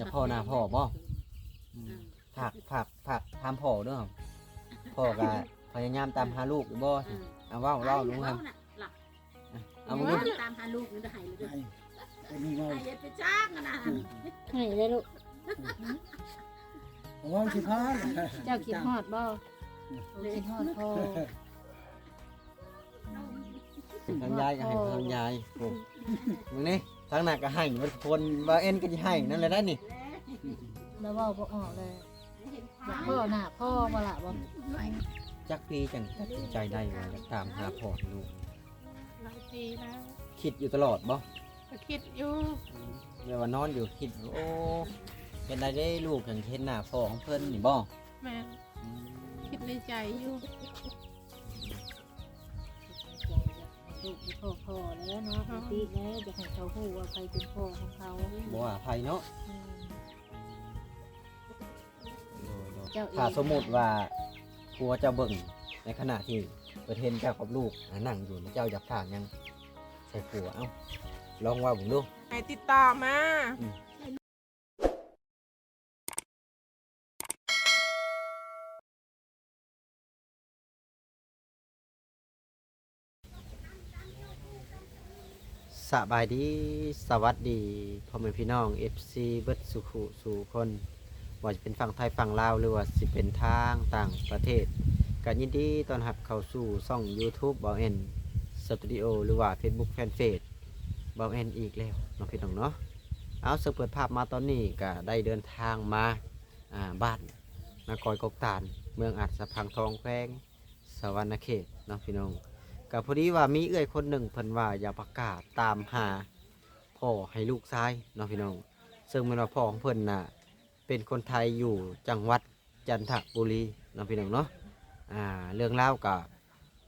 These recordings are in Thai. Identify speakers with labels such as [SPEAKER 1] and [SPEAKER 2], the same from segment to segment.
[SPEAKER 1] อย่าพ่อหน้าพ่อบ่อืมฝากฝากฝากถามพ่อเด้อพ่อก็พยายามตามหาลูกอยู่บ่เอาเว้าเว้าลุงครับ
[SPEAKER 2] หลับ
[SPEAKER 1] เอามาดู
[SPEAKER 2] ตามหาลูกนี่จะหายเลย
[SPEAKER 3] ให้เป็นนี่เงา
[SPEAKER 2] หายไปจ้างกันนะ
[SPEAKER 4] ให้ได้ลูก
[SPEAKER 3] เพราะว่าสิพา
[SPEAKER 4] เจ้าคิดฮอดบ่คิดฮอดพ่อ
[SPEAKER 1] ทางยายก็ให้ทางยายโอ้มึงนี่ ทางหน้าก็ให้มันคนว่าเอ็นก็สิให้นั่นแหละได้นี่
[SPEAKER 4] แล้วเว้าบ่ออกเลยอยากพ่อหน้าพ่อบ่ล่ะบ่
[SPEAKER 1] จักปีจังตัดสินใจได้ว่าอยากตามหาพ่อให้ลูก
[SPEAKER 5] หลายปีแล้ว
[SPEAKER 1] คิดอยู่ตลอดบ่
[SPEAKER 5] ก็คิดอยู่
[SPEAKER 1] เวลานอนอยู่คิดโอ้เป็นได้ได้ลูกอย่างเห็นหน้าพ่อของเพิ่นนี่บ่
[SPEAKER 5] แม่น
[SPEAKER 1] อืม
[SPEAKER 5] คิดในใจอยู่
[SPEAKER 4] ลูกเป็นพ่อพ่อแล้วเนาะปกติแล้วจะให้เขาฮู้ว่าใครเป็นพ่อของเขา
[SPEAKER 1] บ่ว่าภัยเนาะ
[SPEAKER 4] อืม
[SPEAKER 1] โดยๆ
[SPEAKER 4] เจ้าเอง
[SPEAKER 1] ถ้าสมมุติว่าผัวเจ้าเบิ่งในขณะที่เปิดเห็นเจ้ากับลูกอ่านั่งอยู่นี่เจ้าอยากฝากหยังใส่ผัวเอ้าลองว่าผมดู
[SPEAKER 5] ให้ติดต่อมา
[SPEAKER 1] สบายดีสวัสดีพ่อแม่พี่น้อง FC เบิดสุขุสู่คนว่าจะเป็นฝั่งไทยฝั่งลาวหรือว่าสิเป็นทางต่างประเทศกันยินดีตอนรับเข้าสู่ช่อง YouTube บอเอ็นสตูดิโอหรือว่า Facebook Fanpage บอเอ็นอีกแล้วน้องพี่น้องเนาะเอาเสเปิดภาพมาตอนนี้ก็ได้เดินทางมาอ่าบ้านนากอยกกตาลเมืองอัดสะพังทองแควงสวรรณเขตเน้องพี่น้อง ก็พอดีว่ามีเอื้อยคนหนึ่งเพิ่นว่าอยากประกาศตามหาพ่อให้ลูกชายเนาะพี่น้อง ซึ่งแมันว่าพ่อของเพิ่นน่ะเป็นคนไทยอยู่จังหวัดจันทบุรีเนาะพี่น้องเนาะอ่าเรื่องราก็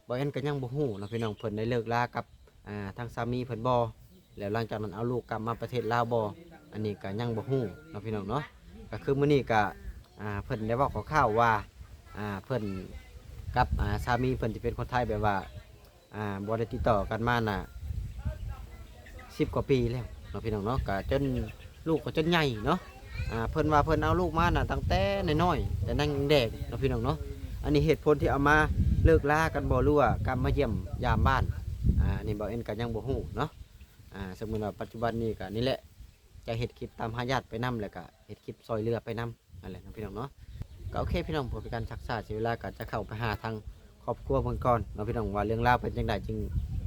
[SPEAKER 1] บ่เอ็นก็ยังบ่ฮู้เนาะพี่น้องเพิ่นได้เลิกลากับอ่าทางสามีเพิ่นบ่แล้วหลังจากนั้นเอาลูกกลับมาประเทศลาวบ่อันนี้ก็ยังบ่ฮู้เนาะพี่น้องเนาะก็คือมื้อนี้ก็อ่าเพิ่นได้เว้าคร่าวๆว่าอ่าเพิ่นกับอ่าสามีเพิ่นสิเป็นคนไทยแบบว่า อ่าบริติดต่อกันมาน่ะสิบกว่าปีแล้วเนาะพี่น้องเนาะก็จนลูกก็จนใหญ่เนาะอ่าเพิ่นว่าเพิ่นเอาลูกมาน่ะตั้งแต่น้อยๆแต่นั่งยังเด็กเนาะพี่น้องเนาะอันนี้เหตุผลที่เอามาเลิกลากันบ่รู้ว่ากลับมาเยี่ยมยามบ้านอ่านี่บ่เอ็นก็ยังบ่ฮู้เนาะอ่าสมมุติว่าปัจจุบันนี้ก็นี่แหละจะเฮ็ดคลิปตามหาญาติไปนํแล้วก็เฮ็ดคลิปซอยเรือไปนํนั่นแหละเนาะพี่น้องเนาะก็โอเคพี่น้องผมเป็นการชักษาเสียเวลาก็จะเข้าไปหาทาง ครอบครัวเพิ่นก่อนเนาะพี่น้องว่าเรื่องราวเป็นจังไดจึง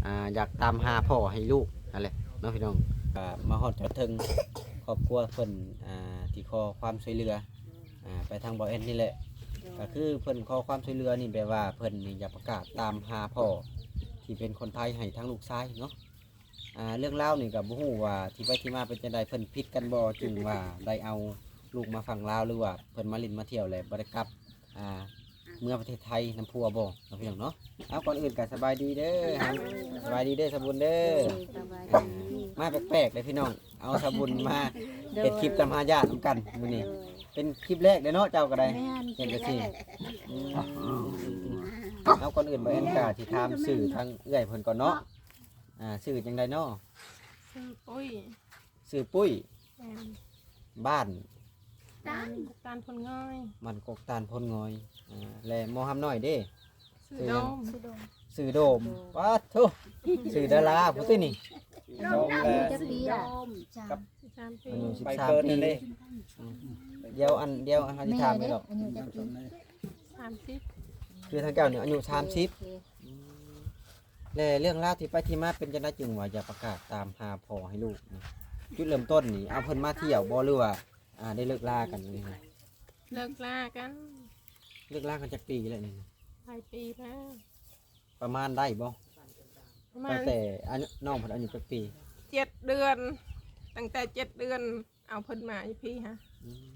[SPEAKER 1] อ่าอยากตามหาพ่อให้ลูกนั่นแหละเนาะพี่น้องก็มาฮอดจอดถึงครอบครัวเพิ่นอ่าที่ขอความช่วยเหลืออ่าไปทางบ่อเอ็นนี่แหละ ก็คือเพิ่นขอความช่วยเหลือนี่แปลว่าเพิ่นนี่อยากประกาศตามหาพ่อที่เป็นคนไทยให้ทั้งลูกชายเนาะอ่าเรื่องราวนี่ก็บ่ฮู้ว่าที่ไปที่มาเป็นจังไดเพิ่นผิดกันบ่จึงว่าได้เอาลูกมาฝั่งลาวหรือว่าเพิ่นมาลินมาเที่ยวแล้วบ่ได้กลับอ่า เมื่อประเทศไทยน้ำพัวบ่น้องพี่น้องเนาะเอาก่อนอื่นกันสบายดีเด้อฮันสบายดีเด้อสบุญเด้อ
[SPEAKER 4] สบาย
[SPEAKER 1] อ่า
[SPEAKER 4] ดี
[SPEAKER 1] มาแปลกๆเลยพี่น้อง เอาสบุญมาเป็นคลิปตามหาญาตินำกันมื้อนี้ เป็นคลิปแรกเด้อเนาะเจ้าก็ได้
[SPEAKER 4] แม่น
[SPEAKER 1] เห็นจังซี่อืมเอาก่อนอื่นบ่แอนกาที่ถามสื่อทางเอื้อยเพิ่นก่อนเนาะอ่าสื่อจังไดเนาะ
[SPEAKER 5] ซื้อปุ้ย
[SPEAKER 1] สื่อปุ้ย
[SPEAKER 5] แม่น
[SPEAKER 1] บ้าน
[SPEAKER 5] ตานตานพลง่อย
[SPEAKER 1] มันกกตาลพลงอยอ่าและหมอหำน้อยเด้
[SPEAKER 5] ซื้อโดม
[SPEAKER 4] สุดง
[SPEAKER 1] สื่อโดมปัดทุสื่อดาราผู้ตินี่
[SPEAKER 3] น้องแล
[SPEAKER 4] จักปีล่ะจ้า
[SPEAKER 5] สิบสามปี
[SPEAKER 1] อายุสิบ
[SPEAKER 3] ไป
[SPEAKER 1] สาม
[SPEAKER 3] เพิ่น
[SPEAKER 1] ปี
[SPEAKER 3] นั่นเด้
[SPEAKER 1] เดียวอันเดียวอันเขาจะ
[SPEAKER 4] แม่
[SPEAKER 1] ถามไป
[SPEAKER 4] เด้
[SPEAKER 1] หรอก
[SPEAKER 4] อายุจักปี
[SPEAKER 5] สามสิบ
[SPEAKER 1] คือทางเจ้าเนี่ยอายุสามสิบ
[SPEAKER 4] โอเค
[SPEAKER 1] และเรื่องราวที่ไปที่มาเป็นจังไดจึงว่าอย่าประกาศตามหาพ่อให้ลูกนะจุดเริ่มต้นนี่เอาเพิ่นมาเที่ยวบ่หรือว่า อ่าได้เลิกลากันนี่นะ
[SPEAKER 5] เลิกลากัน
[SPEAKER 1] เลิกลากันจากปีแล้วนี่นะ
[SPEAKER 5] หลายปีแล้ว
[SPEAKER 1] ประมาณได้บ่
[SPEAKER 5] ประมา
[SPEAKER 1] ตั้
[SPEAKER 5] ณ
[SPEAKER 1] งแต่อายุน้องเพิ่นอายุจักปี
[SPEAKER 5] เจ็ดเดือน ตั้งแต่เจ็ดเดือน เอาเพิ่นมาอีพี่ฮะ
[SPEAKER 1] อืม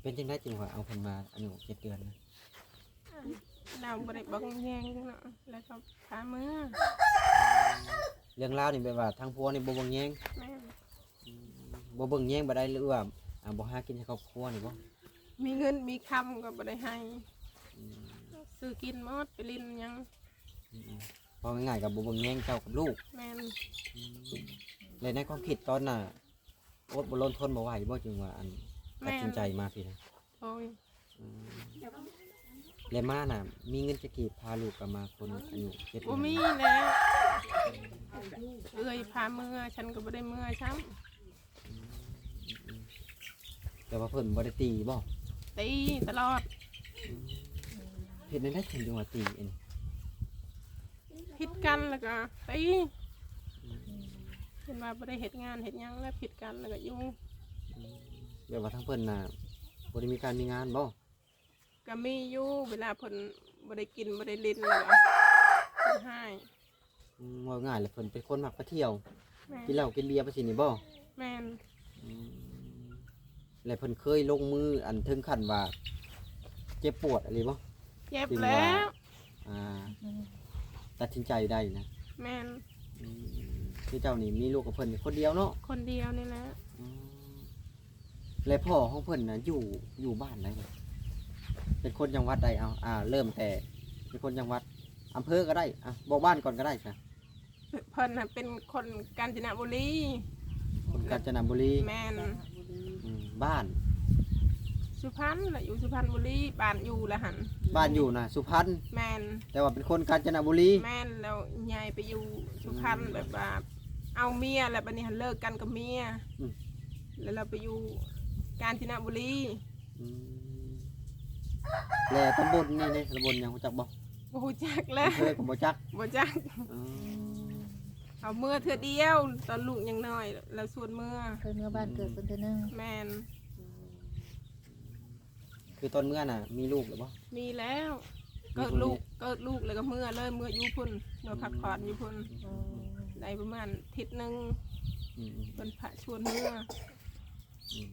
[SPEAKER 1] เป็นจังไดจึงว่าเอาเพิ่นมาอายุเจ็ดเดือนนะ
[SPEAKER 5] เราบริบังแยงจังเนาะแล้วก็พาเมื่อ
[SPEAKER 1] เรื่องราวนี่แปลว่าทางผัวนี่บ่เบิ่งแยง
[SPEAKER 5] แม่น
[SPEAKER 1] บ่เบิ่งแยงบ่ได้หรือว่าอ่าบ่หากินให้ครอบครัวนี่บ่
[SPEAKER 5] มีเงินมีคำก็บ่ได้ให้ซื้อกินหมดไปลินหยัง
[SPEAKER 1] อืมพอง่ายๆกับบ่เบิ่งแยงเจ้ากับลูก
[SPEAKER 5] แม่น
[SPEAKER 1] เลยในความคิดตอนน่ะอดบ่ล้นทนบ่ไหวบ่จึงว่าอันตัดสินใจมาพี่นะ
[SPEAKER 5] โอ้ย
[SPEAKER 1] อืมแล้วมาน่ะ มีเงินจะกีบพาลูกกลับมาคนอายุเจ็ด
[SPEAKER 5] บ่มีแล้วเอ้ยพาเมื่อฉันก็บ่ได้เมื่อช้
[SPEAKER 1] แต่ว่าเพิ่นบ่ได้ตีบ่ำ
[SPEAKER 5] ตีตลอด
[SPEAKER 1] เฮ็ดได้ได้ถึงจังว่าตีอันนี้
[SPEAKER 5] ผิดกันแล้วก็ตีเห็นว่าบ่ได้เฮ็ดงานเฮ็ดหยังแล้วผิดกันแล้วก็ยู่
[SPEAKER 1] แบบว่าทั้งเพิ่นน่ะบ่ได้มีการมีงานบ่
[SPEAKER 5] ก็มีอยู่เวลาเพิ่นบ่ได้กินบ่ได้ลิ้นแล้วก็เพิ่นให้
[SPEAKER 1] มว่าง่ายเลยเพิ่นเป็นคนมักไปเที่ยว
[SPEAKER 5] แม่
[SPEAKER 1] กินเหล้ากินเบียร์ไปสินี่บ่
[SPEAKER 5] แม่น
[SPEAKER 1] อืม แล้วเพิ่นเคยลงมืออันถึงขั้นว่า เจ็บปวดอะไรบ่
[SPEAKER 5] เจ็บ
[SPEAKER 1] จริง
[SPEAKER 5] แล้ว
[SPEAKER 1] อ่าตัดสินใจได้นะ
[SPEAKER 5] แม่น
[SPEAKER 1] อืมคือเจ้านี่มีลูกกับเพิ่นคนเดียวเนาะ
[SPEAKER 5] คนเดียวนี่แหละ
[SPEAKER 1] อืมแล้วพ่อของเพิ่นน่ะอยู่อยู่บ้านไหนบ่เป็นคนจังหวัดใดเอาอ่า เริ่มแต่เป็นคนจังหวัดอำเภอก็ได้อะบอกบ้านก่อนก็ได้ค่ะ
[SPEAKER 5] เพิ่นน่ะเป็นคนกาญจนบุรี
[SPEAKER 1] คนกาญจนบุรี
[SPEAKER 5] แม่น
[SPEAKER 1] อืม บ้าน
[SPEAKER 5] สุพรรณน่ะอยู่สุพรรณบุรีบ้านอยู่ละหัน
[SPEAKER 1] บ้านอยู่น่ะสุพรรณ
[SPEAKER 5] แม่น
[SPEAKER 1] แต่ว่าเป็นคนกาญจนบุรี
[SPEAKER 5] แม่นแล้วยายไปอยู่สุพรรณแบบว่าเอาเมียแล้วบัดนี้หันเลิกกันกับเมีย
[SPEAKER 1] อืม
[SPEAKER 5] แล้วเราไปอยู่กาญจนบุรี
[SPEAKER 1] อืมแล้วตำบลนี่นี่ตำบลหยังรู้จักบ่
[SPEAKER 5] บ่ฮู้จักแล้ว
[SPEAKER 1] อำเภอก็บ่จัก
[SPEAKER 5] บ่จัก
[SPEAKER 1] อืม
[SPEAKER 5] เอาเมื่อเทื่อเดียว ตอนลูกยังน้อย แล้วส่วนเมื่อ
[SPEAKER 4] เคยเมื่อบ้านเกิดคนเธอหนึง
[SPEAKER 5] แม่น
[SPEAKER 1] คือตอนเมื่อน่ะ มีลูกหรือบ่
[SPEAKER 5] มีแล้ว เกิดลูกเกิดลูกแล้วก็เมื่อเลยเมื่ออยู่พุ่นเมื่อพักผ่อนอยู่พุ่น
[SPEAKER 4] อ๋อ
[SPEAKER 5] ได้ประมาณอาทิศนึง
[SPEAKER 1] อืมอืม
[SPEAKER 5] เป็นพระชวนเมื่อ
[SPEAKER 1] อืม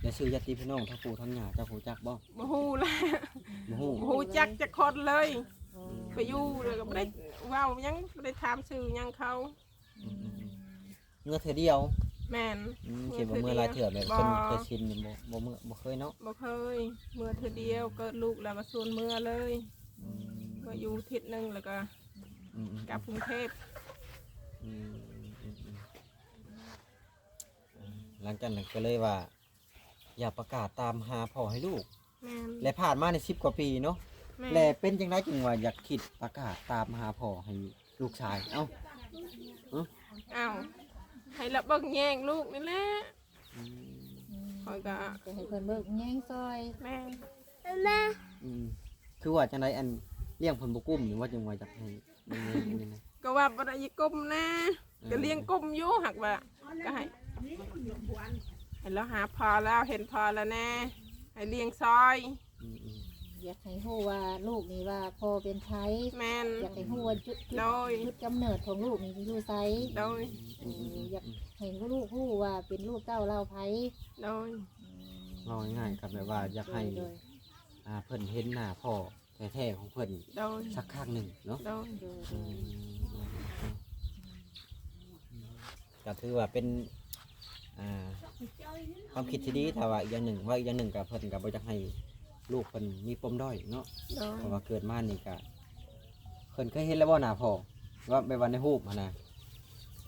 [SPEAKER 1] แล้วชื่อญาติพี่น้องทั้งปู่ทั้งย่าเจ้าผู้จักบ่
[SPEAKER 5] บ่ฮู้ละ
[SPEAKER 1] บ่ฮู้
[SPEAKER 5] บ่ฮู้จักจักคนเลย
[SPEAKER 4] อ๋อ
[SPEAKER 5] ไปอยู่เลยก็บ่ได้ เว้าหยังบ่ได้ถามชื่อหยังเขา
[SPEAKER 1] อืมอืมอืมเมื่อเธอเดียว
[SPEAKER 5] แม่น
[SPEAKER 1] อืม
[SPEAKER 5] เมื่อ
[SPEAKER 1] เขียนว่าเมื่อ
[SPEAKER 5] เทื่
[SPEAKER 1] ห
[SPEAKER 5] อ
[SPEAKER 1] ลาย
[SPEAKER 5] เดียว
[SPEAKER 1] เถื่อแบบ
[SPEAKER 5] บ่
[SPEAKER 1] คนเคยชินนี่บ่บ่เมื่อบ่เคยเนาะ
[SPEAKER 5] บ่เคยเมื่อเทื่อเดียวเกิดลูกแล้วก็ชวนเมื่อเลย
[SPEAKER 1] อืม
[SPEAKER 5] ก็อยู่อาทิศนึงแล้วก็
[SPEAKER 1] อืมอืม
[SPEAKER 5] กลับกรุงเทพ
[SPEAKER 1] อืมอืมอืมอืมอ่าหลังจากนั้นก็เลยว่า อยากประกาศตามหาพ่อให้ลูก
[SPEAKER 5] แม่น
[SPEAKER 1] และผ่านมาใน10กว่าปีเนาะ
[SPEAKER 5] แม่น
[SPEAKER 1] และเป็นจังไดจึงว่าอยากคิดประกาศตามหาพ่อให้ลูกชาย เอ้า
[SPEAKER 5] อ้าวให้ละเบิ่งแย่งลูกนี่แหละ
[SPEAKER 1] อืม
[SPEAKER 4] อืม
[SPEAKER 5] คอยก็
[SPEAKER 4] จะให้เพิ่นเบิกแย่งซอย
[SPEAKER 5] แม่น
[SPEAKER 1] อืมคือว่าจังไดอันเลี้ยงเพิ่นบ่กุ้มหรือว่าจังว่าอยากให้มันเลี้ยงอันนี้นะ
[SPEAKER 5] ก็ว่าบ่ได้ยิกลมนะก็เลี้ยงกลมอยู่หักว่าก็ให้ให้แล้วหาพอแล้วเห็นพอแล้วแน่ให้เลี้ยงซอย
[SPEAKER 1] อืมอืม
[SPEAKER 4] อยากให้ฮู้ว่าลูกนี่ว่าพ่อเป็นไผ
[SPEAKER 5] แม่น
[SPEAKER 4] อยากให้ฮู้ว่าจุดจุด
[SPEAKER 5] โดย
[SPEAKER 4] จุดกำเนิดของลูกนี่อยู่ไส
[SPEAKER 5] โดย
[SPEAKER 4] เอออยากให้ลูกฮู้ว่าเป็นลูกเต้าเล่าไผ
[SPEAKER 5] โดย
[SPEAKER 4] อืม
[SPEAKER 1] เอาง่ายๆครับแบบว่าอยากให้
[SPEAKER 4] โดย
[SPEAKER 1] อ่าเพิ่นเห็นหน้าพ่อแท้ๆของเพิ่น
[SPEAKER 5] โดย
[SPEAKER 1] สักครั้งหนึ่งเนาะ
[SPEAKER 5] โดย
[SPEAKER 4] โดยโด
[SPEAKER 1] อื
[SPEAKER 4] ย
[SPEAKER 1] มก็ถือว่าเป็นอ่าความคิดที่ดีแต่ว่าอีกอย่างหนึ่งว่าอีกอย่างหนึ่งกับเพิ่นกับบ่อยากให้ ลูกเพิ่นมีปมด้อยเนาะ
[SPEAKER 5] โดย
[SPEAKER 1] เพราะว่าเกิดมานี่ก็เพิ่นเคยเห็นแล้วบ่หน้าพ่อว่าไปวันในรูปหั้นนะ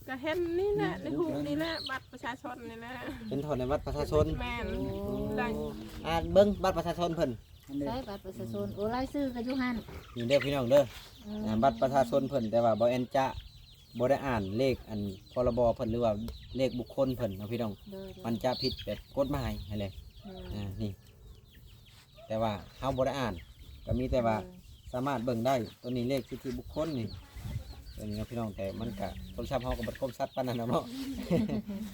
[SPEAKER 5] ก็เห็นนี่แหละในหูปนี่แหละบัตรประชาชนนี่แหละ
[SPEAKER 1] เป็นโทษในบัตรประชาชน
[SPEAKER 5] แม่น
[SPEAKER 4] โอ้
[SPEAKER 5] ได้
[SPEAKER 1] อ่าเบิ่งบัตรประชาชนเพิ่น
[SPEAKER 3] อันนี้
[SPEAKER 4] ใช้บัตรประชาชนโอ้รายชื่อก็อยู่หั่น
[SPEAKER 1] นี่เด้อพี่น้องเด้อ
[SPEAKER 4] อืม
[SPEAKER 1] อ่าบัตรประชาชนเพิ่นแต่ว่าบ่แอนจะบ่ได้อ่านเลขอันพรบเพิ่นหรือว่าเลขบุคคลเพิ่นเนาะพี่น้อง
[SPEAKER 4] โดย
[SPEAKER 1] มันจะผิดแบบกฎหมายให้เลย
[SPEAKER 4] โดย
[SPEAKER 1] อ่านี่ แต่ว่าเฮาบ่ได้อ่าน ก็มีแต่ว่าสามารถเบิ่งได้ตัวนี้เลขสิทธิบุคคลนี่ตัวนี้เนาะพี่น้องแต่มันก็โทรศัพท์เฮาก็บ่คมชัดปานนั้นเนาะ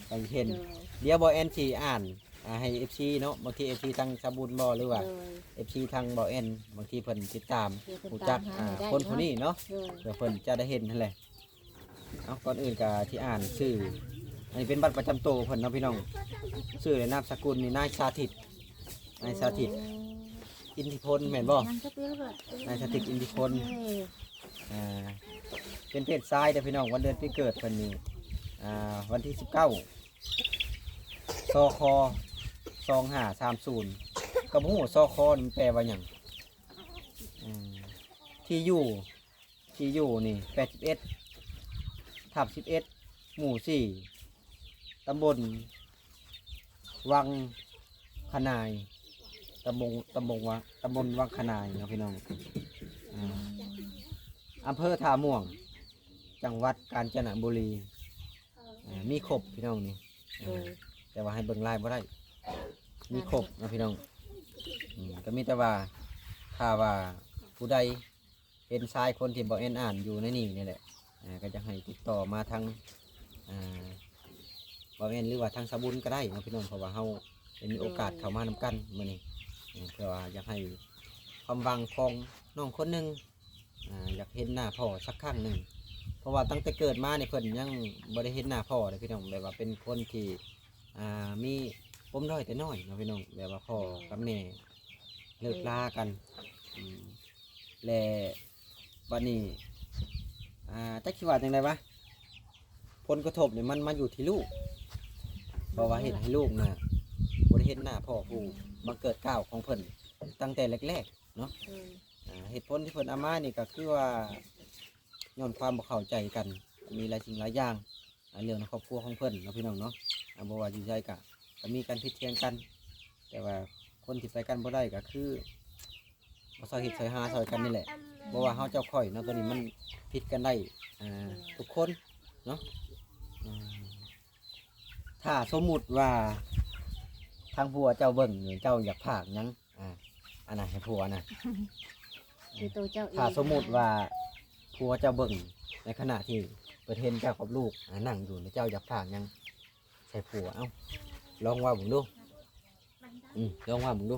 [SPEAKER 1] ไปเห็น
[SPEAKER 4] โดย
[SPEAKER 1] เดี๋ยวบ่แอนสิอ่านอ่าให้ FC เนาะบางที FC ทางสะบุญบ่หรือว่า
[SPEAKER 4] โดย
[SPEAKER 1] FC ทางบ่แอนบางทีเพิ่นติดตาม
[SPEAKER 4] เดี๋ยวเพิ่น
[SPEAKER 1] รู้จัก
[SPEAKER 4] ตามหา
[SPEAKER 1] อ่า
[SPEAKER 4] ให้ได้
[SPEAKER 1] คนผู้นี้เนาะ
[SPEAKER 4] โดย
[SPEAKER 1] เดี๋ยวเพิ่นจะได้เห็นนั่นแหละเอาก่อนอื่นก็ที่อ่านชื่ออันนี้เป็นบัตรประจำตัวเพิ่นเนาะพี่น้องชื่อและนามสกุลนี่นายสาธิตนายสาธิต อินทิพลแม่นบ่
[SPEAKER 4] นั่นก็เปรี้ยวเลย
[SPEAKER 1] นายสาธิตอินทิพล
[SPEAKER 4] เอ้ย
[SPEAKER 1] อ่าเป็นเพศชายเด้อพี่น้องวันเดือนปีเกิดเพิ่นนี่อ่าวันที่ 19ซอคอ2530กับฮู้ซอคอนี่มันแปลว่าหยังอืมที่อยู่ที่อยู่นี่81ทับ11หมู่4ตำบลวังขนายตำบลตำบลวังตำบลวังขนายเนาะพี่น้องอ่าอำเภอท่าม่วง จังหวัดกาญจนบุรีอ่ามีครบพี่น้องนี่อ่าแต่ว่าให้เบิ่งลายบ่ได้ มีครบเนาะพี่น้องอืมก็มีแต่ว่าถ้าว่าผู้ใดเป็นชายคนที่บ่เอ็นอ่านอยู่ในนี่นี่แหละอ่าก็จะให้ติดต่อมาทางอ่าบ่เอ็นหรือว่าทางสบุญก็ได้เนาะพี่น้องเพราะว่าเฮาได้มีโอกาสเข้ามานำกันมื้อนี้ เพื่อว่าอยากให้ความหวังของน้องคนหนึงอ่าอยากเห็นหน้าพ่อสักครั้งหนึ่งเพราะว่าตั้งแต่เกิดมาเนี่ยเพิ่นยังบ่ได้เห็นหน้าพ่อเลยพี่น้องแบบว่าเป็นคนที่มีปมด้อยแต่น้อยนะพี่น้องแบบว่าพ่อกับแม่เลิกลากันและบัดนี้จักสิว่าจังไดวะผลกระทบเนี่ยมันมาอยู่ที่ลูกเพราะว่าเห็นให้ลูกนะ บริเห็นหน้าพ่อผู้บังเกิดเกล้าวของเพิ่นตั้งแต่แรกๆเนาะ
[SPEAKER 4] โดย
[SPEAKER 1] อ่าเหตุผลที่เพิ่นเอามานี่ก็คือว่าย้อนความบ่เข้าใจกัน มีหลายสิ่งหลายอย่างอ่าเรื่องในครอบครัวของเพิ่นเนาะพี่น้องเนาะอ่าบ่ว่าอยู่ใจกะก็มีการพิดเทียงกัน แต่ว่าคนที่ไปกันบ่ได้ก็คือบ่ซอยเฮ็ดซอยหาซอยกันนี่แหละบ่ว่าเฮาเจ้าข่อยเนาะตัวนี้มันผิดกันได้อ่าทุกคนเนาะอืมถ้าสมมุติว่า ทางผัวเจ้าเบิ่งนี่เจ้าอยากพากหยังอ่าอันน่ะให้ผัวน่ะ
[SPEAKER 4] คือตัวเจ้าเอง
[SPEAKER 1] ถ้าสมมุติว่าผัวเจ้าเบิ่งในขณะที่เปิดเห็นเจ้ากับลูกอ่านั่งอยู่ในเจ้าอยากผ่านยังใส่ผัวเอ้าลองว่าบุงดูอืมลองว่าบุงดู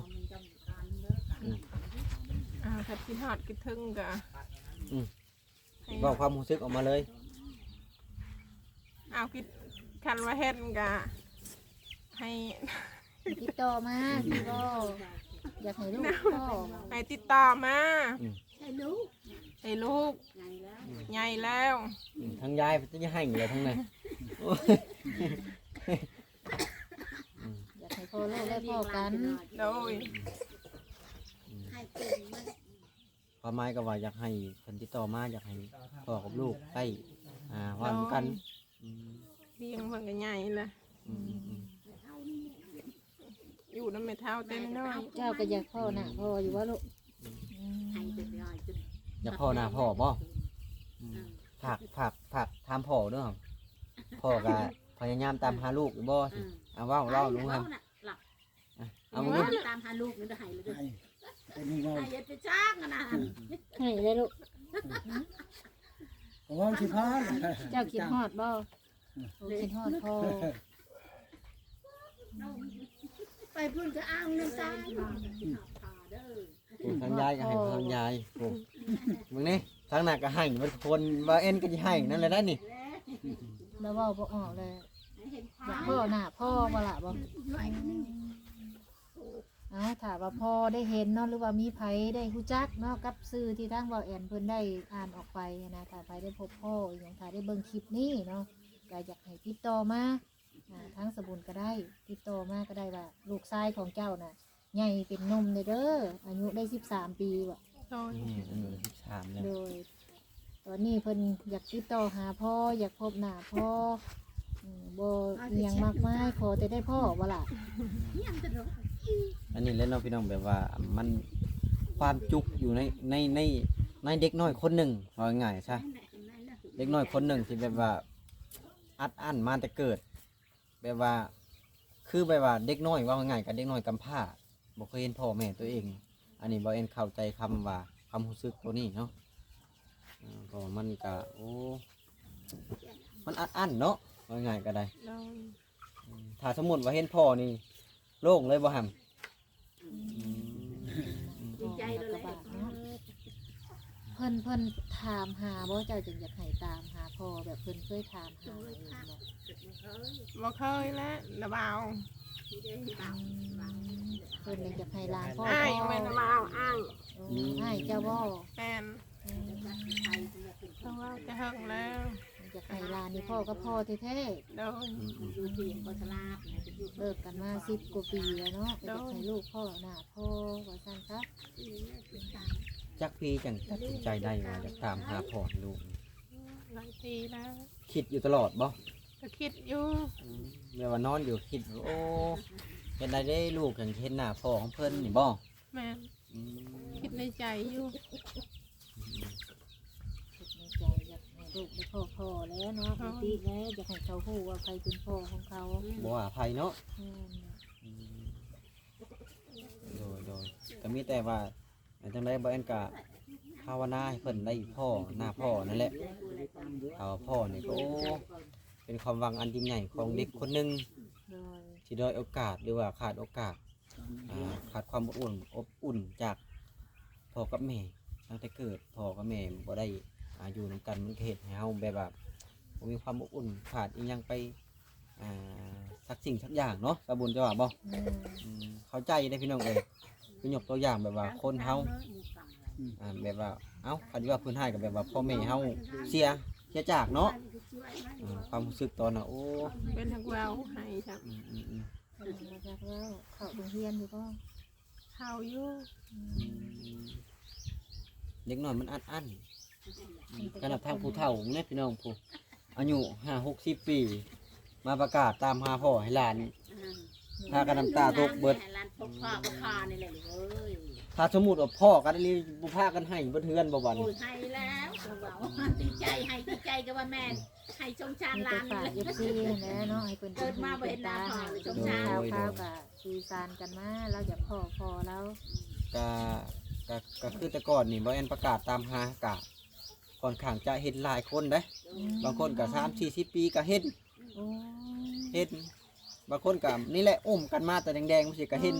[SPEAKER 5] อ่าถ้าคิดฮอดคิดถึงก็
[SPEAKER 1] อืม
[SPEAKER 5] ให้
[SPEAKER 1] บอกความรู้สึกออกมาเลย
[SPEAKER 5] เอาคิดคันว่าเฮ็ดก็ให้
[SPEAKER 4] ติดต่อมาพี่บ่อยากให้ลูกพ่อ
[SPEAKER 5] ให้ติดต่อมา
[SPEAKER 2] ให้ลูก
[SPEAKER 5] ให้ลูก
[SPEAKER 2] ไงแล้ว
[SPEAKER 5] ใหญ่แล้ว
[SPEAKER 1] อืมทั้งยายจะให้เลยทั้งนั้นโอ้ย
[SPEAKER 4] อยากให้พ่อลูกได้พ่อกัน
[SPEAKER 5] โดย
[SPEAKER 2] ให้เป็นมัน
[SPEAKER 1] ความหมายก็ว่าอยากให้คนที่ต่อมาอยากให้พ่อกับลูกได้อ่าว่านกันอืม
[SPEAKER 5] เลี้ยงเพิ่นก็ใหญ่ละ
[SPEAKER 1] อืมอืม
[SPEAKER 5] อยู่นำแม่เฒ่าเต็มน้อย
[SPEAKER 4] เจ้าก็อยากพ่อน่ะพ่ออยู่ว่าลูก
[SPEAKER 2] ให้เป็นย่อยจน
[SPEAKER 1] อยากพ่อหน้าพ่อบ่อืมผักผักผักถามพ่อเด้อครับพ่อก็พยายามตามหาลูกอยู่บ่สิเอาเว่าเล่าลุงครับ
[SPEAKER 2] หลับ
[SPEAKER 1] อะเอามึงดู
[SPEAKER 2] ตามหาลูกนี่จะให้เลย
[SPEAKER 3] ให้เป็นมีเว่า
[SPEAKER 2] ให้ยัดไปจ้างกันนะ
[SPEAKER 4] ให้ได้ลูก
[SPEAKER 3] เพราะว่าสิพา
[SPEAKER 4] เจ้าคิดฮอดบ่โอ้คิดฮอดพ่อ
[SPEAKER 2] ไปพุ่นก็อ้างเงินจ้างเด้อ
[SPEAKER 1] โอ้ทางยายก็ให้ทางยายโอ้มึงนี่ทางหน้าก็ให้มันคนว่าเอ็นก็จะให้นั่นแหละได้นี่
[SPEAKER 4] แล้วเว้าบ่ออกเลย
[SPEAKER 2] เห็น
[SPEAKER 4] อยากพ่อหน้าพ่อบ่ล่ะบ่เอาถ้าว่าพ่อได้เห็นเนาะหรือว่ามีไผได้ฮู้จักเนาะกับสื่อที่ทางเว้าแอนเพิ่นได้อ่านออกไปนะถ้าไผได้พบพ่ออหยังถ้าได้เบิ่งคลิปนี้เนาะก็อยากให้ติดต่อมา อ่าทั้งสบุญก็ได้ ติดต่อมาก็ได้ว่า ลูกชายของเจ้าน่ะใหญ่เป็นหนมเลยเด้ออายุได้13ปีว่ะ
[SPEAKER 5] โดย
[SPEAKER 1] นี่อันนี้สิบสามแล้ว
[SPEAKER 4] โดย ตอนนี้เพิ่นอยากติดต่อหาพ่ออยากพบหน้าพ่ออืมบ่อิหยังมากมายขอแต่ได้พ่อบ่ล่ะ
[SPEAKER 2] ยังจะรู้
[SPEAKER 1] อันนี้แล้วเนาะพี่น้องแบบว่ามันความจุกอยู่ในในในในเด็กน้อยคนหนึ่งว่าง่ายๆใช่เด็กน้อยคนหนึ่งที่แบบว่า อัดอั้นมาแต่เกิด แบบว่า คือแบบว่าเด็กน้อยว่าง่ายๆกับเด็กน้อยกำพร้าบอกเคยเห็นพ่อแม่ตัวเอง อันนี้บอเอ็นเข้าใจคำว่าคำรู้สึกตัวนี้เนาะอ่าเพราะว่ามันก็โอ้มันอัดอั้นเนาะว่าง่ายก็ได้
[SPEAKER 5] โดย
[SPEAKER 1] ถ้าสมมติว่าเห็นพ่อนี่โล่งเลยบ่หำ
[SPEAKER 2] ดีใจเลยแหละ
[SPEAKER 4] เพิ่นเพิ่นถามหาบ่เจ้าจึงอยากให้ตามหาพ่อแบบเพิ่นเคยถามหาเองบ่
[SPEAKER 5] บ่เคยแล้วระบาว
[SPEAKER 4] เพิ่นเลยอยากให้หลานพ่อ
[SPEAKER 5] อ้าย
[SPEAKER 4] พ่อ
[SPEAKER 5] แม่นระบาวอ้าย
[SPEAKER 4] โอ้ให้เจ้าบ่
[SPEAKER 5] แฟน
[SPEAKER 4] อืม
[SPEAKER 5] ต้องว่าจะเฮิงแล้ว
[SPEAKER 4] อยากให้หลานนี่พ่อกับพ่อแท้
[SPEAKER 5] โดย
[SPEAKER 2] อยู่เพียงก็สลาบนะจะอยู่
[SPEAKER 4] ๆเลิกกันมา10กว่าปีแล้วเนาะก็อยากให้ลูกพ่อหน้าพ่อว่าซั่นซะ
[SPEAKER 1] จักพี่จังตัดสินใจได้ว่าจะตามหาพ่อให้ลูก
[SPEAKER 5] หลายปีแล้ว
[SPEAKER 1] คิดอยู่ตลอดบ่
[SPEAKER 5] ก็คิดอยู่
[SPEAKER 1] อืมแม่ว่านอนอยู่คิดว่าโอ้เป็นไรได้ลูกอย่างเห็นหน้าพ่อของเพิ่นนี่บ่
[SPEAKER 5] แม่น
[SPEAKER 1] อืม
[SPEAKER 5] คิดในใจอยู่
[SPEAKER 4] คิดในใจอยากให้ลูกได้พ่อพ่อแล้วเนาะปกติแล้วอยากให้เขาฮู้ว่าใครเป็นพ่อของเขา
[SPEAKER 1] บ่ว่าภัยเนาะ
[SPEAKER 4] แม่น
[SPEAKER 1] อืม โดยโดยก็มีแต่ว่า จังไดบ่แอนก็ภาวนาให้เพิ่นได้พ่อหน้าพ่อนั่นแหละถ้าวพ่อนี่ก็โอ้เป็นความหวังอันยิ่งใหญ่ของเด็กคนหนึ่งที่ด้อยโอกาสหรือว่าขาดโอกาสอ่าขาดความอบอุ่นอบอุ่นจากพ่อกับแม่ตั้งแต่เกิดพ่อกับแม่บ่ได้อาอยู่นํกันมันก็เฮ็ดให้เฮาแบบว่าบ่มีความอบอุ่นขาดอีหยังไปอ่าสักสิ่งสักอย่างเนาะสาบุญจะว่าบ่
[SPEAKER 4] แม่น
[SPEAKER 1] อืมเข้าใจได้พี่น้องเอ้ย คือยกตัวอย่างแบบว่าคนเฮาอ่าแบบว่าเอ้าคันว่าเพิ่นให้ก็แบบว่าพ่อแม่เฮาเสียเสียจากเนาะอ่าความรู้สึกตอนน่ะโอ้
[SPEAKER 5] เป็นทักเว้าให้ครับ
[SPEAKER 1] อืมอืมอืม
[SPEAKER 4] เพิ่นมาจากแล้วเข้าโรงเรียนอยู่บ่
[SPEAKER 5] เข้าอยู่
[SPEAKER 4] อืม
[SPEAKER 1] อืมเด็กน้อยมันอัดอั้นอืมขนาดทางผู้เฒ่าเนี่ยพี่น้องผู้อายุห้าหกสิบปี มาประกาศตามหาพ่อให้หลาน พากันน้ำตาตกเบิด
[SPEAKER 2] ร้านพกผ้าก็พานี่แหละลูกเอ้ย
[SPEAKER 1] ถ้าสมมุติว่าพ่อกันรีบุพากันให้บ่เทือนบ่วัน
[SPEAKER 2] โอ้ยให้แล้วก็ว่าดีใจให้ดีใจก็ว่าแม่นให้สงสาร
[SPEAKER 4] มี
[SPEAKER 2] ห
[SPEAKER 4] แต่
[SPEAKER 2] ลาน
[SPEAKER 4] ฝาก
[SPEAKER 2] นี่
[SPEAKER 4] เอ
[SPEAKER 2] แหละ
[SPEAKER 4] ฟซีแหละเนาะให้เพิ่น
[SPEAKER 2] เกิดมาบ่เห็นหน้าพ่อเลยสงสาร
[SPEAKER 4] ข่าวข่าวกับสื่อสารกันมาเราอยากพ่อพอแล้ว
[SPEAKER 1] ก็ก็ก็คือแต่ก่อนนี่บ่แอนประกาศตามหากะค่อนข้างจะเห็นหลายคนเด้บางคนก็สามสี่สิบปีก็เห็น
[SPEAKER 4] โอ้
[SPEAKER 1] เห็น บางคนก็นี่แหละอุ้มกันมาแต่แดงๆมันสิก็เห็น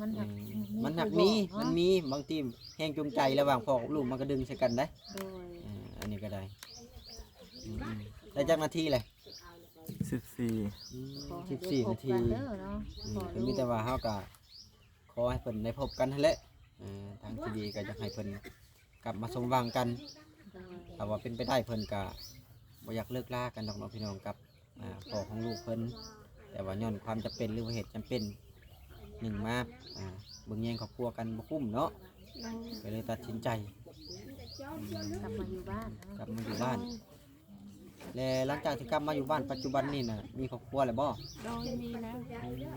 [SPEAKER 4] มันหัก
[SPEAKER 1] อืมมันหักมีมันมีบางทีแห้งจูงใจระหว่างพ่อกับลูกมันก็ดึงใส่กันได้
[SPEAKER 4] โดย
[SPEAKER 1] อ่าอันนี้ก็ได้อืมอืมได้จักนาทีเลย
[SPEAKER 6] สิบสี่
[SPEAKER 4] ขอให้
[SPEAKER 1] สิบ
[SPEAKER 4] ได้
[SPEAKER 1] สี่
[SPEAKER 4] พ
[SPEAKER 1] นา
[SPEAKER 4] บ
[SPEAKER 1] ที
[SPEAKER 4] กันเด้อเนาะ
[SPEAKER 1] อื
[SPEAKER 4] ข
[SPEAKER 1] ม
[SPEAKER 4] อ
[SPEAKER 1] ก็
[SPEAKER 4] ลู
[SPEAKER 1] มี
[SPEAKER 4] ก
[SPEAKER 1] แต่ว่าเฮาก็ขอให้เพิ่นได้พบกันนั่นแหละอ่าทางที่ดีก็อยากให้เพิ่นกลับมาสมหวังกัน
[SPEAKER 4] โดย
[SPEAKER 1] ถ้าว่าเป็นไปได้เพิ่นก็บ่อยากเลิกลากันดอกเนาะพี่น้องกับอ่าพ่อของลูกเพิ่น แต่ว่าย้อนความจำเป็นหรือว่าเหตุจำเป็นหนึ่งมาอ่าเบิ่งแยงครอบครัวกันบ่คุ้มเนาะ
[SPEAKER 5] เรา
[SPEAKER 1] ก็เลยตัดสินใจอืม
[SPEAKER 4] กลับมาอยู่บ้านเนาะ
[SPEAKER 1] กลับมาอยู่บ้าน และหลังจากที่กลับมาอยู่บ้านปัจจุบันนี่น่ะมีครอบครัวแล้วบ่
[SPEAKER 5] โดยมีแล้ว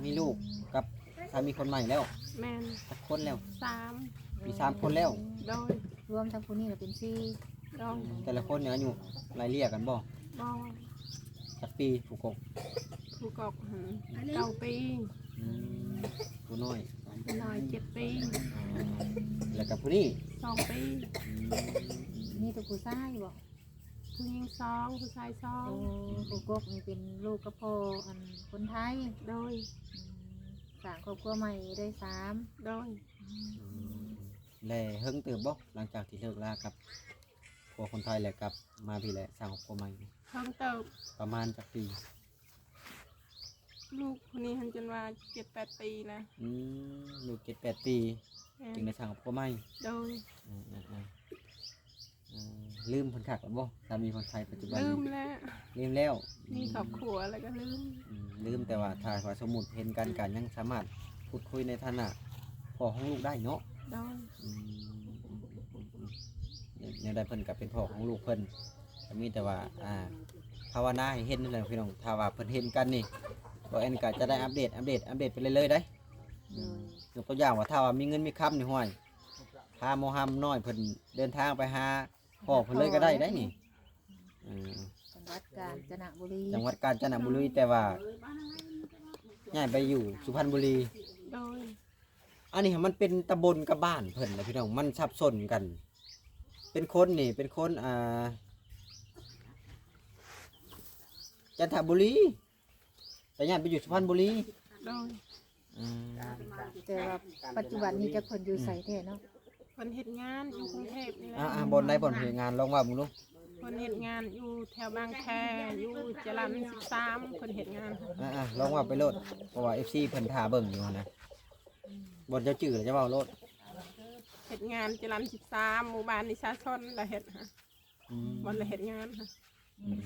[SPEAKER 1] มีลูกกับสามีคนใหม่แล้ว
[SPEAKER 5] แม่น
[SPEAKER 1] สักคนแล้ว
[SPEAKER 5] สาม
[SPEAKER 1] มีสามคนแล้ว
[SPEAKER 5] โดย
[SPEAKER 4] รวมทั้งผู้นี้เราเป็นสี่
[SPEAKER 5] โดย
[SPEAKER 1] แต่ละคนเนี่ยอายุไล่เลี่ยกันบ่
[SPEAKER 5] บอ
[SPEAKER 1] สักปีผู้กก
[SPEAKER 5] ผู้กอกหันเก้าปี
[SPEAKER 1] อืมผู้น้อย
[SPEAKER 5] ผู้น้อยเจ็ดปี
[SPEAKER 1] อ่าแล้วกับผู้นี้
[SPEAKER 5] สองปี
[SPEAKER 1] อืม
[SPEAKER 4] นี่ตัวผู้ชายบ่
[SPEAKER 5] ผู้หญิงสองผู้ชายสอง
[SPEAKER 4] โอ้ผู้กกนี่เป็นลูกกับพ่ออันคนไทย
[SPEAKER 5] โดย
[SPEAKER 4] อืมสร้างครอบครัวใหม่ได้สาม
[SPEAKER 5] โดย
[SPEAKER 1] และเฮิงเติบบ่หลังจากที่เลิกลากับพวกคนไทยแล้วกลับมาพี่แหละสร้างครอบครัวใหม่
[SPEAKER 5] เพิ่มเติม
[SPEAKER 1] ประมาณจักปี
[SPEAKER 5] ลูกคนนี้หันจนว่าเจ็ดแปดปีแล้ว
[SPEAKER 1] อืมลูกเจ็ดแปดปี
[SPEAKER 5] แม่น
[SPEAKER 1] จึงได้สร้างครอบครัวใหม่
[SPEAKER 5] โดย
[SPEAKER 1] อ่าอ่าอ่าอ่าลืมคนขักแล้วบ่สามีคนไทยปัจจุบัน
[SPEAKER 5] ลื
[SPEAKER 1] นี้
[SPEAKER 5] มแล้ว
[SPEAKER 1] ลืมแล้ว
[SPEAKER 5] มีครอบครัวแล้วก็ลืม
[SPEAKER 1] อืมลืมแต่ว่าถ้าว่าสมมุติเห็นกันกันยังสามารถพูดคุยในฐานะพ่อของลูกได้เนาะ
[SPEAKER 5] โดย
[SPEAKER 1] อืมอืมอืมอืมอืมเนี่ยเนี่ยได้เพิ่นกับเป็นพ่อของลูกเพิ่นก็มีแต่ว่า อ่าภาวนาให้เห็นนั่นแหละพี่น้องถ้าว่าเพิ่นเห็นกันนี่ บ่แอนก็จะได้อัปเดตอัปเดตอัปเดตไปเรื่อยๆได้
[SPEAKER 4] โดย
[SPEAKER 1] ยกตัวอย่างว่าถ้าว่ามีเงินมีคำนี่ห้วยพาโมฮัมน้อยเพิ่นเดินทางไปหาพ่อเพิ่นเลยก็ได้ได้นี่อืม
[SPEAKER 4] จังหวัดกาญจนบุรี
[SPEAKER 1] จังหวัดกาญจนบุรีแต่ว่าย้ายไปอยู่สุพรรณบุรี
[SPEAKER 5] โดย
[SPEAKER 1] อันนี้มันเป็นตำบลกับบ้านเพิ่นนะพี่น้องมันสับสนกัน เป็นคนนี่เป็นคนอ่าจันทบุรี แต่ย้ายไปอยู่สุพรรณบุรี
[SPEAKER 5] โดย
[SPEAKER 1] อืม
[SPEAKER 4] แต่ว่าปัจจุบันนี้จะเพิ่นอยู่ใส่แท้เนาะ
[SPEAKER 5] คนเฮ็ดงานอยู่กรุงเทพนี่แหละ
[SPEAKER 1] อ่าอ่าบนได้บนเพลงงานลองว่ามึงดู
[SPEAKER 5] คนเฮ็ดงานอยู่แถวบางแคอยู่จรัญสิบสามคนเฮ็ดงานค่ะ
[SPEAKER 1] อ่าอ่าลองว่าไปโลดเพราะว่า FC เพิ่นท่าเบิ่งอยู่นะบนเจ้าจื่อแล้วจะเว้าโลด
[SPEAKER 5] เฮ็ดงานจรัญสิบสามหมู่บ้านนิชาชนละเฮ็ดค่ะ
[SPEAKER 1] อืม
[SPEAKER 5] บนละเฮ็ดงานค่ะ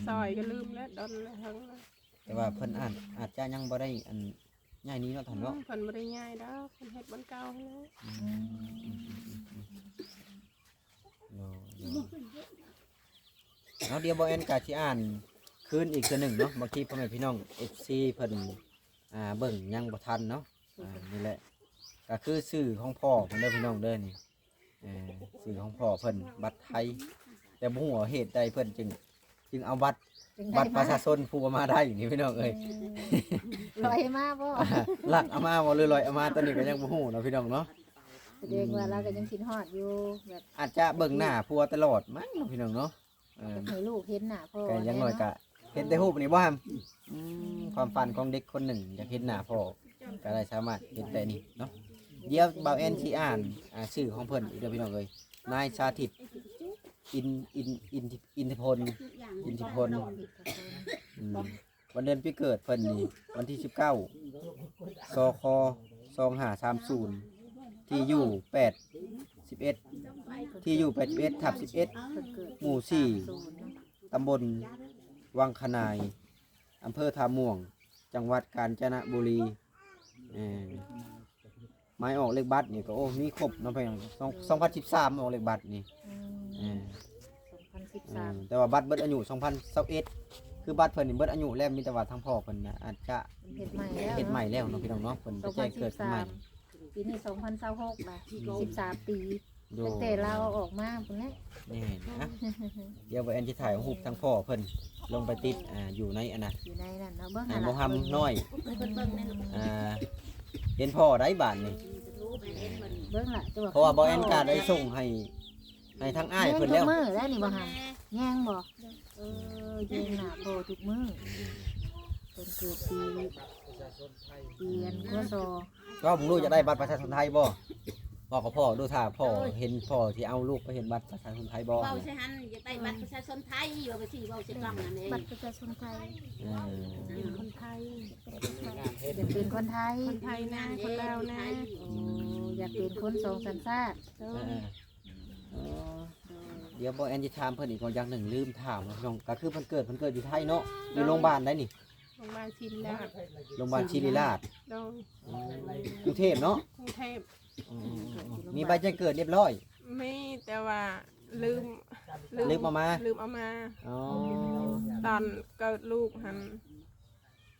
[SPEAKER 5] ซอยก็ลืมแล้วดอนแล้วทั้งแล้ว
[SPEAKER 1] แต่ว่าเพิ่นอ่านอาจจะยังบ่ได้อันง่ายนี้เนาะท่านเนาะ
[SPEAKER 5] คนบ่ได้ง่ายดอกคนเฮ็ดบนเก่าให้นะ
[SPEAKER 1] เนาะเดี๋ยวบอแอนกาชิอ่านเคคืนอีกตัวหนึ่งเนาะบางทีพ่อแม่พี่น้อง FC เพิ่นอ่าเบิ่งยังบ่ทันเนาะอ่านี่แหละก็คือชื่อของพ่อเพิ่นเด้อพี่น้องเด้อนี่เออชื่อของพ่อเพิ่นบัตรไทย แต่บ่ฮู้ว่าเหตุใดเพิ่นจึง จึงเอาบัตร
[SPEAKER 4] จึงได้
[SPEAKER 1] บัตรประ
[SPEAKER 4] มา
[SPEAKER 1] ชาชนผู้เอามาได้อย่างนี้พี่น้องเอ้ย
[SPEAKER 4] ลอยมาบ่
[SPEAKER 1] หลักเอามาบ่หรือลอยเอามาตอนนี้ก็ยังบ่ฮู้เนาะพี่น้องเนาะ
[SPEAKER 4] แสดงว่าเราก็ยังคิดฮอดอยู่แบบ
[SPEAKER 1] อาจจะเบิ่งหน้าผัวตลอดมั้งเนาะพี่น้องเนาะเออ
[SPEAKER 4] ให้ลูกเห็นหน้าพ่อ
[SPEAKER 1] ก็อยังน้อยก็เห็นแต่รูปนี่บ่ฮัมอืมความฝันของเด็กคนหนึ่งอยากเห็นหน้าพ่อก็ได้สามารถเห็นแต่นี่เนาะเดี๋ยวเบาแอนสิอ่านอ่าชื่อของเพิ่นอีกเด้อพี่น้องเอ้ยนายชาติต อินอินอินอินทพล อินทพล อืมวันเดือนปีเกิดเพิ่นนี่วันที่19ซอค2530ที่อยู่8 11ที่อยู่81ทับ11
[SPEAKER 4] เพิ่นเกิด
[SPEAKER 1] หมู่สี่
[SPEAKER 4] ศูนย์เนาะ
[SPEAKER 1] ตำบลวังขนายอำเภอท่าม่วง จังหวัดกาญจนบุรีเออไม้ออกเลขบัตรนี่ก็โอ้มีครบเนาะเพี่นสองพันสิบสามออกเลขบัตรนี่
[SPEAKER 4] อืม
[SPEAKER 1] เออ
[SPEAKER 4] 2013
[SPEAKER 1] เออแต่ว่าบัตรเบิดอายุสองพันเอ็ดคือบัตรเพิ่นนี่เบิดอายุแล้วมีแต่ว่าทางพ่อเพิ่นน่ะอาจจะ
[SPEAKER 4] เฮ็ดใหม่แล้ว
[SPEAKER 1] เฮ็ดใหม่แล้วเนาะพี่น้องเนาะเพิ่นไปแจ้งเกิดใหม่
[SPEAKER 4] 2013ปีนี้2026ล่ะ13 ปี
[SPEAKER 1] ดู
[SPEAKER 4] ตั้งแต่เราออกมาพุ่นแหละ
[SPEAKER 1] นี่นะเดี๋ยวไปแอนจิถ่ายของรูปทางพ่อเพิ่นลงไปติดอ่าอยู่ในอันน่ะ
[SPEAKER 4] อยู่ในนั่นเนาะเบิ่ง
[SPEAKER 1] ไอ้
[SPEAKER 4] หา
[SPEAKER 1] โม
[SPEAKER 4] ล่ะ
[SPEAKER 1] ฮัมน้อยอ่าเห็นพ่อได้บาทนี่
[SPEAKER 4] เบิ่งล่ะตัว
[SPEAKER 1] เพราะว่าบอแอนการได้ส่งให้ ให้ทั้งอ้ายเพิ่นแล้ว
[SPEAKER 4] ทุกมื้อแล้วนี่บ่หันแย่งบ่เออแย่งหน้าพ่อทุกมื้อเพิ่นเกิดปีปีอันพศ
[SPEAKER 1] ก็ผมรู้จะได้บัตรประชาชนไทยบ่พ่อกับพ่อดูท่าพ่อเห็นพ่อที่เอาลูกไปเห็นบัตรประชาชนไทยบ่
[SPEAKER 2] เบาใช่ฮันอย่าได้บัตรประชาชนไทยว่าไปสิเบาใช่กล้องนั่นเอง
[SPEAKER 4] บัตรประชาชนไทย
[SPEAKER 1] เออ
[SPEAKER 5] เป็นคนไทย
[SPEAKER 4] อยากเป็นคนไทย
[SPEAKER 5] คนไทยนะคนลาวนะ
[SPEAKER 4] โอ้อยากเป็นคนสองสัญชาติ
[SPEAKER 5] เอ
[SPEAKER 1] เอ
[SPEAKER 5] อ
[SPEAKER 1] อ เออเดี๋ยวบอแอนจะถามเพิ่นอีกว่าอย่างหนึ่งลืมถามนะพี่น้องก็คือเพิ่นเกิดเพิ่นเกิดอยู่ไทยเนาะอยู่โรงพยาบาลได้นี่
[SPEAKER 5] โรงพยาบาลชินแล้ว
[SPEAKER 1] โรงพยาบาลชิริราช
[SPEAKER 5] โดย
[SPEAKER 1] อืมกรุงเทพเนาะ
[SPEAKER 5] กรุงเทพ
[SPEAKER 1] อืมมีใบแจ้งเกิดเรียบร้อย
[SPEAKER 5] ไม่แต่ว่าลืม
[SPEAKER 1] ลืมเอามา
[SPEAKER 5] ลืมเอามา
[SPEAKER 1] อ๋อ
[SPEAKER 5] ตอนเกิดลูกหัน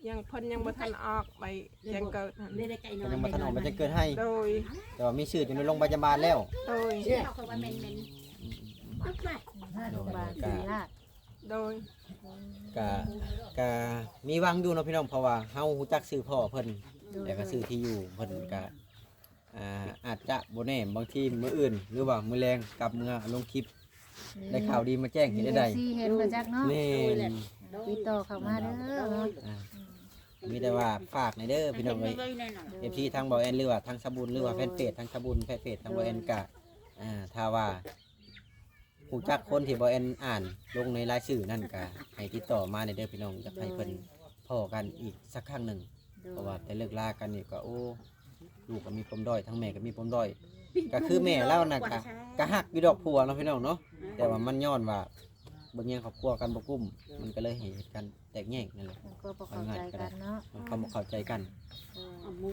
[SPEAKER 5] ยังเพิ่นยังบ่ทันออกไปแจ้งเกิดหัน
[SPEAKER 2] ได้ได้ไก่น้อย
[SPEAKER 1] ยังมาถนอมใบแจ้งเกิดให้
[SPEAKER 5] โดย
[SPEAKER 1] แต่ว่ามีชื่ออยู่ในโรงพยาบาลแล้ว
[SPEAKER 5] โดย
[SPEAKER 2] เขาเขาว่าเมนเมน
[SPEAKER 4] โรงพยาบาลศรีราช
[SPEAKER 5] โดย
[SPEAKER 1] กะกะมีหวังอยู่เนาะพี่น้องเพราะว่าเฮาฮู้จักชื่อพ่อเพิ่นแต่ก็ชื่อที่อยู่เพิ่นกะอ่าอาจจะบ่แน่บางทีมื้ออื่น หรือว่ามื้อแรงกลับเมื่อลงคลิปได้ข่าวดีมาแจ้งเห็นได้ใด
[SPEAKER 4] มีเห็นมาจากเนาะ
[SPEAKER 1] แม่น
[SPEAKER 4] ติดต่อเข้ามาเด้อเนาะ
[SPEAKER 1] อ่า มีแต่ว่าฝากในอยเด้อพี่น้องเอ้ย FC ทางบ่แอนหรือว่าทางสบุญหรือว่าแฟนเพจทางสบุญแฟนเพจทางบ่แอนกะอ่าถ้าว่าฮู้จักคนที่บ่แอนอ่านลงในรายชื่อนั่นกะให้ติดต่อมาในอยเด้อพี่น้องอยากให้เพิ่นพ้อกันอีกสักครั้งหนึ่งเพราะว่าแต่เลิกลากันนี่ก็โอ้ลูกก็มีปมด้อยทั้งแม่ก็มีปมด้อย ก็คือแม่เล่านะกะกะหักอยู่ดอกผัวเนาะพี่น้องเนาะแต่ว่ามันย้อนว่า เบิ่งแย่งครอบครัวกันบ่กุ้มมันก็เลยเห็นเหตุการณ์แตกแยกนั่นแหละ
[SPEAKER 4] มันก็บ่เข้าใจกันเนาะ
[SPEAKER 1] มันเขาบ่เข้าใจกัน
[SPEAKER 4] เออมี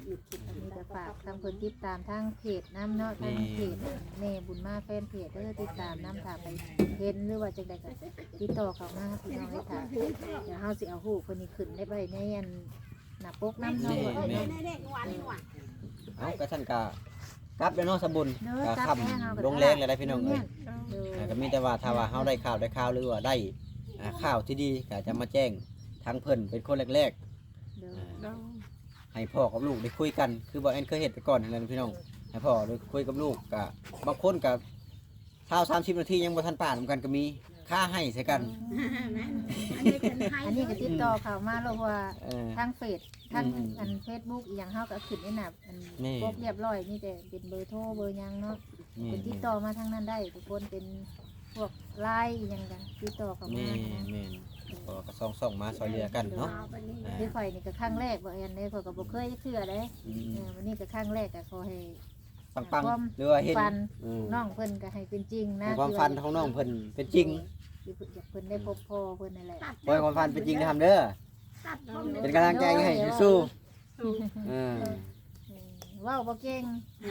[SPEAKER 4] แต่ฝากทางเพิ่นติดตามทางเพจน้ำเนาะทางเพจแม่บุญมาแฟนเพจเด้อติดตามน้ำถามไปเห็นหรือว่าจังใดก็ติดต่อเข้ามาพี่น้องให้ถามเดี๋ยวเฮาสิเอารูปเพิ่นนี่ขึ้นได้ไว้ในอันหน้าปกน้ำเนาะ
[SPEAKER 1] แม่
[SPEAKER 2] ได้ได้หวานหวาน
[SPEAKER 1] เอ้าก็ท่านก็ กลับแล้วเนาะสมบุญ
[SPEAKER 4] เด้อ
[SPEAKER 1] ก็
[SPEAKER 4] จับ
[SPEAKER 1] ค่
[SPEAKER 4] แม่เฮาำ
[SPEAKER 1] ลงแรงเลยได้พี่น้องเอ้ย
[SPEAKER 4] เด้อ
[SPEAKER 1] อ่าก็มีแต่ว่าถ้าว่าเฮาได้ข่าวได้ข่าวหรือว่าได้อ่าข่าวที่ดีก็จะมาแจ้งทางเพิ่นเป็นคนแรกๆ
[SPEAKER 4] เด้อ
[SPEAKER 1] อ่า
[SPEAKER 5] โดย
[SPEAKER 1] ให้พ่อกับลูกได้คุยกัน คือบอกแอนเคยเห็นไปก่อนนั่นแหละพี่น้อง ให้พ่อได้คุยกับลูกกะบางคนกับเช้าสามสิบนาทียังบ่ทันป่านเหมือนกันก็มี ค่าให้ใส่กัน
[SPEAKER 2] อันนี้เป็นไทย
[SPEAKER 4] อันนี้ก็ติดต่อเข้ามาแล้วว่า
[SPEAKER 1] เออ
[SPEAKER 4] ทางเฟซทาง
[SPEAKER 1] อืม
[SPEAKER 4] อันเฟซบุ๊กอหย่างเฮาก็ขึ้นในหน้าอัน
[SPEAKER 1] นี่
[SPEAKER 4] พวกเรียบร้อยนี่แต่เป็นเบอร์โทรเบอร์หยังเนาะ
[SPEAKER 1] นี่
[SPEAKER 4] เป็นติดต่อมาทางนั้นได้ทุกคนเป็นพวกไลน์อหยังกันติดต่อเข้ามา
[SPEAKER 1] นี่แม่นเพราะว่าก็ส่องส่องมาซอยเรือกันเนาะอ่า
[SPEAKER 4] คือข่อยนี่ก็ครั้งแรกบ่แอนเด้ข่อยก็บ่เคยเชื่อเด้
[SPEAKER 1] อืม
[SPEAKER 4] เออวันนี้ก็ครั้งแรกก็ขอให้
[SPEAKER 1] ปังปัง
[SPEAKER 4] ความ
[SPEAKER 1] หรือว่าเห็น
[SPEAKER 4] ฟัน
[SPEAKER 1] อืม
[SPEAKER 4] น้องเพิ่นก็ให้เป็นจริงนะ
[SPEAKER 1] ความฝันของน้องเพิ่นเป็นจริง
[SPEAKER 4] ที่อยากเพิ่นได้พบพ่อเพิ่นนั่นแหละ
[SPEAKER 1] ขอให้ความฝันเป็นจริงนะครับเด้อ เป็นกำลังใจให้สู้ๆเออ
[SPEAKER 4] เออเว้าบ่เก่ง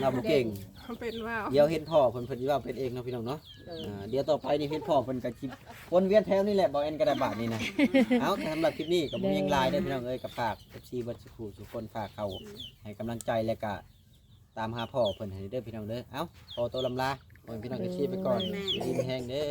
[SPEAKER 1] เราบ่เก่ง
[SPEAKER 5] มันเป็นว่าว
[SPEAKER 1] เดี๋ยวเห็นพ่อเพิ่นเพิ่นสิเว้าเป็นเองเนาะพี่น้องเนาะอ่าเดี๋ยวต่อไปนี่เห็นพ่อเพิ่นก็สิวนเวียนแถวนี่แหละบ่แอนกระดาบาดนี่นะ เอาสำหรับคลิปนี้ก็บ่มีหยังหลายเด้อพี่น้องเอ้ยกับฝาก FC เบิดสุขุทุกคนฝากเข้าให้กำลังใจและก็ตามหาพ่อเพิ่นให้เด้อพี่น้องเด้อ เอ้าขอตัวลำลาขอให้พี่น้อง FC ไปก่อนดีมีแฮงเด้อ